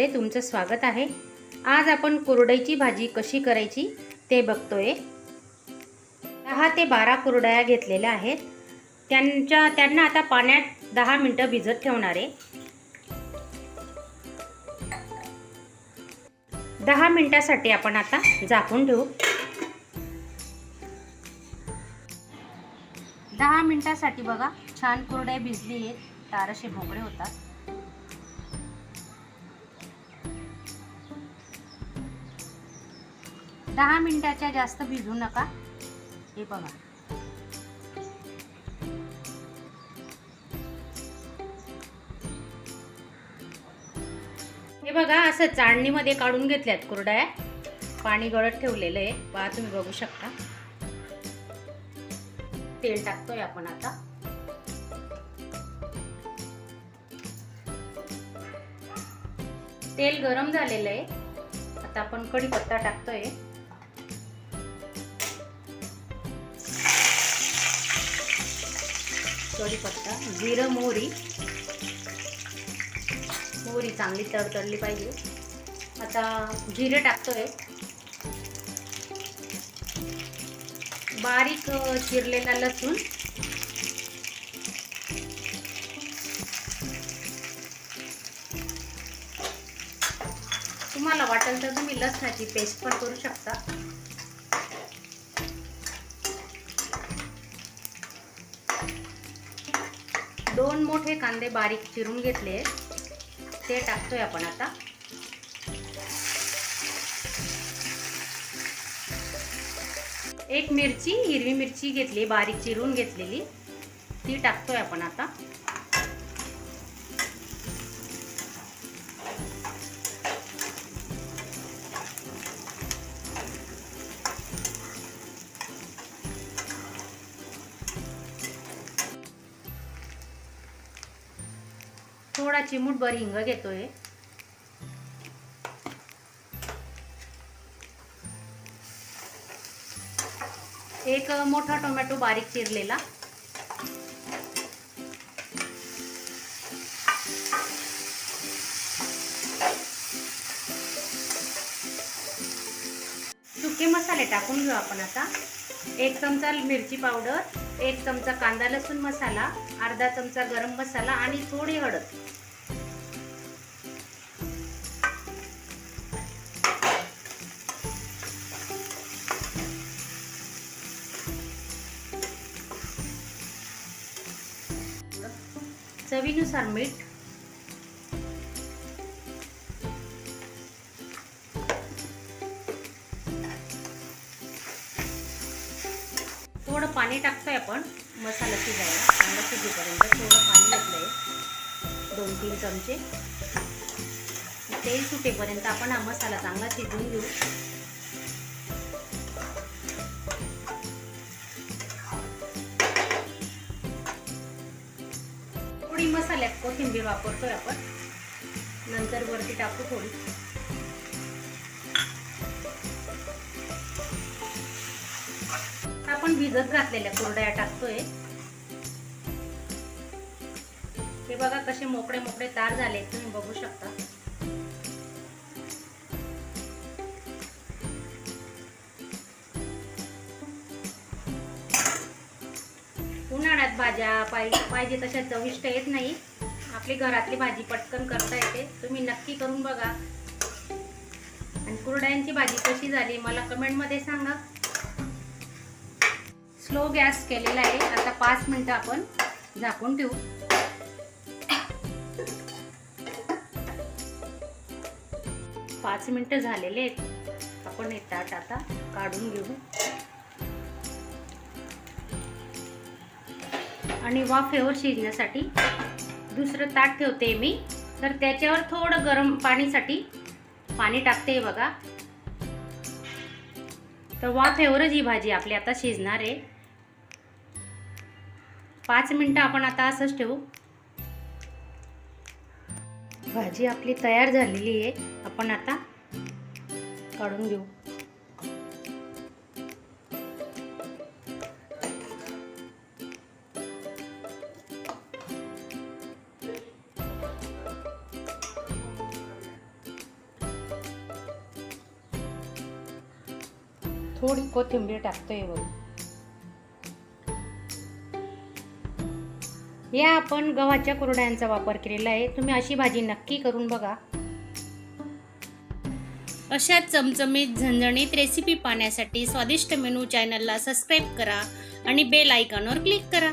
स्वादिष्ट तुमचं स्वागत आहे. आज आपण कुरडईची भाजी कशी करायची ते बघतोय. दहा ते बारा कुरडया घेतलेल्या आहेत. त्यांच्या त्यांना आता पाण्यात दहा मिनटं भिजत ठेवणार आहे. दहा मिनटासाठी आपण आता झाकून ठेवू. दहा मिनटासाठी बघा छान कुरडया भिजली आहेत. तारसे भोकळे होतात. दहा मिनिटाच्या जास्त भिजू नका. हे बघा. हे बघा असं चाळणीमध्ये काढून घेतल्यात कुरड्या. पाणी गळत ठेवलेलं आहे. पहा तुम्ही बघू शकता. तेल टाकतोय आपण आता. तेल गरम झालेलं आहे. आता आपण कढीपत्ता टाकतोय. कढीपत्ता जिरं मोहरी. मोहरी चांगली तडतडली पाहिजे. आता जिरे टाकतोय. बारीक चिरलेला लसूण. तुम्हाला वाटेल तर तुम्ही लसणाची पेस्ट पण करू शकता. दोन मोठे कांदे बारीक चिरून घेतले. ते टाकतोय आपण आता. एक मिरची हिरवी मिरची घेतली बारीक चिरून घेतलेली. ती टाकतोय आपण आता. थोडा चिमूटभर हिंग घेतोय. एक मोठा टोमॅटो बारीक चिरलेला. सुके मसाले टाकून घेऊ आपण आता. एक चमचा मिरची पावडर एक चमचा कांदा लसूण मसाला अर्धा चमचा गरम मसाला आणि थोडी हळद. चवीनुसार मीठ. थोडं पाणी टाकतोय आपण मसाला शिजायला. चांगलं शिजेपर्यंत थोडं पाणी घेतलंय दोन तीन चमचे. तेल सुटेपर्यंत आपण हा मसाला चांगला शिजून घेऊ. थोडी कोथिंबीर वापरतोय आपण. नंतर वरती टाकू थोडी. आपण भिजत घातलेल्या कुरड्या टाकतोय. हे बघा कसे मोकळे मोकळे तार झाले तुम्ही बघू शकता. उन्हाळ्यात भाज्या पाहिजे पाहिजे तशा चविष्ट येत नाही. आपली घरातली भाजी पटकन करता येते. तुम्ही नक्की करून बघा. आणि कुरड्यांची भाजी कशी झाली मला कमेंटमध्ये सांगा. स्लो गॅस केलेला आहे. आता पाच मिनटं आपण झाकून ठेवू. पाच मिनटं झालेले आहेत. आपण हे ताट आता काढून घेऊ. आणि वाफेवर शिजण्यासाठी दुसरं ताट ठेवते मी. तर त्याच्यावर थोडं गरम पाणीसाठी पाणी टाकते बघा. तर वाफेवरच ही भाजी आपली आता शिजणार आहे. पाच मिनटं आपण आता असंच ठेवू. भाजी आपली तयार झालेली आहे. आपण आता काढून घेऊ. थोडी कोथिंबीर टाकतोय वरून. या आपण गव्हाच्या कुरड्यांचा वापर केलेला आहे. तुम्ही अशी भाजी नक्की करून बघा. अशा चमचमीत झणझणीत रेसिपी पाहण्यासाठी स्वादिष्ट मेनू चॅनलला सबस्क्राईब करा आणि बेल आयकॉनवर क्लिक करा.